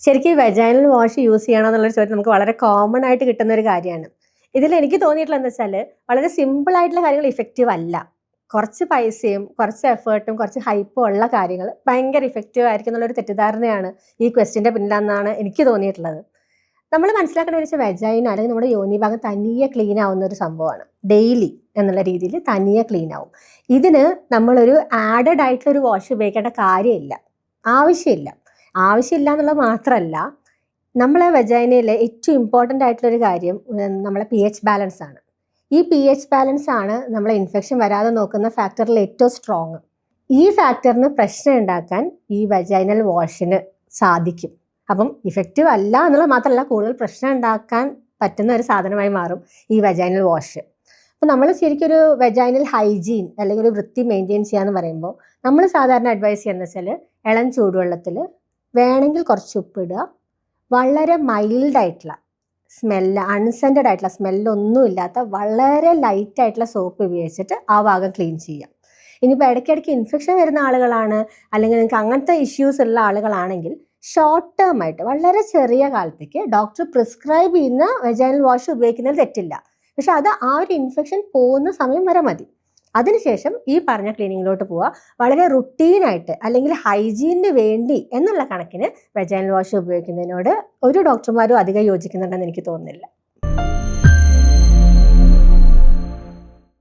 ശരിക്കും vaginal wash use ചെയ്യണം എന്നുള്ളൊരു ചോദ്യം നമുക്ക് വളരെ കോമൺ ആയിട്ട് കിട്ടുന്ന ഒരു കാര്യമാണ്. ഇതിൽ എനിക്ക് തോന്നിയിട്ടുള്ള എന്താ വെച്ചാൽ വളരെ സിമ്പിൾ ആയിട്ടുള്ള കാര്യങ്ങൾ ഇഫക്റ്റീവ് അല്ല. കുറച്ച് പൈസയും കുറച്ച് എഫേർട്ടും കുറച്ച് ഹൈപ്പും ഉള്ള കാര്യങ്ങൾ ഭയങ്കര ഇഫക്റ്റീവ് ആയിരിക്കും എന്നുള്ളൊരു തെറ്റിദ്ധാരണയാണ് ഈ ക്വസ്റ്റിന്റെ പിന്നിലെന്നാണ് എനിക്ക് തോന്നിയിട്ടുള്ളത്. നമ്മൾ മനസ്സിലാക്കേണ്ട വെച്ചാൽ വെജൈന അല്ലെങ്കിൽ നമ്മുടെ യോനി ഭാഗം തനിയെ ക്ലീൻ ആവുന്ന ഒരു സംഭവമാണ്. ഡെയിലി എന്നുള്ള രീതിയിൽ തനിയെ ക്ലീൻ ആവും. ഇതിന് നമ്മളൊരു ആഡഡ് ആയിട്ടുള്ള ഒരു വാഷ് ഉപയോഗിക്കേണ്ട കാര്യമില്ല. ആവശ്യമില്ല. ആവശ്യമില്ല എന്നുള്ളത് മാത്രമല്ല നമ്മളെ വെജൈനയിലെ ഏറ്റവും ഇമ്പോർട്ടന്റ് ആയിട്ടുള്ളൊരു കാര്യം നമ്മളെ പി എച്ച് ബാലൻസ് ആണ്. ഈ പി എച്ച് ബാലൻസ് ആണ് നമ്മളെ ഇൻഫെക്ഷൻ വരാതെ നോക്കുന്ന ഫാക്ടറിൽ ഏറ്റവും സ്ട്രോങ് ഈ ഫാക്ടറിന് പ്രശ്നം ഉണ്ടാക്കാൻ ഈ വെജൈനൽ വാഷിന് സാധിക്കും. അപ്പം ഇഫക്റ്റീവ് അല്ല എന്നുള്ളത് മാത്രമല്ല കൂടുതൽ പ്രശ്നം ഉണ്ടാക്കാൻ പറ്റുന്ന ഒരു സാധനമായി മാറും ഈ വെജൈനൽ വാഷ് അപ്പോൾ നമ്മൾ ശരിക്കും ഒരു വെജൈനൽ ഹൈജീൻ അല്ലെങ്കിൽ ഒരു വൃത്തി മെയിന്റെയിൻ ചെയ്യാന്ന് പറയുമ്പോൾ നമ്മൾ സാധാരണ അഡ്വൈസ് ചെയ്യുന്നത് വെച്ചാൽ ഇളം ചൂടുവെള്ളത്തിൽ വേണമെങ്കിൽ കുറച്ച് ഉപ്പിടുക. വളരെ മൈൽഡായിട്ടുള്ള സ്മെല്ല് അൺസെന്റഡ് ആയിട്ടുള്ള സ്മെല്ലൊന്നും ഇല്ലാത്ത വളരെ ലൈറ്റ് ആയിട്ടുള്ള സോപ്പ് ഉപയോഗിച്ചിട്ട് ആ ഭാഗം ക്ലീൻ ചെയ്യാം ഇനിയിപ്പോൾ ഇടയ്ക്കിടയ്ക്ക് ഇൻഫെക്ഷൻ വരുന്ന ആളുകളാണ് അല്ലെങ്കിൽ നിങ്ങൾക്ക് അങ്ങനത്തെ ഇഷ്യൂസ് ഉള്ള ആളുകളാണെങ്കിൽ ഷോർട്ട് ടേം ആയിട്ട് വളരെ ചെറിയ കാലത്തേക്ക് ഡോക്ടർ പ്രിസ്ക്രൈബ് ചെയ്യുന്ന വെജൈനൽ വാഷ് ഉപയോഗിക്കുന്നത് തെറ്റില്ല. പക്ഷെ അത് ആ ഒരു ഇൻഫെക്ഷൻ പോകുന്ന സമയം വരെ മതി. അതിനുശേഷം ഈ പറഞ്ഞ ക്ലീനിങ്ങിലോട്ട് പോവുക. വളരെ റുട്ടീനായിട്ട് അല്ലെങ്കിൽ ഹൈജീനിന് വേണ്ടി എന്നുള്ള കണക്കിന് വെജൈനൽ വാഷ് ഉപയോഗിക്കുന്നതിനോട് ഒരു ഡോക്ടർമാരും അധികം യോജിക്കുന്നുണ്ടെന്ന് എനിക്ക് തോന്നുന്നില്ല.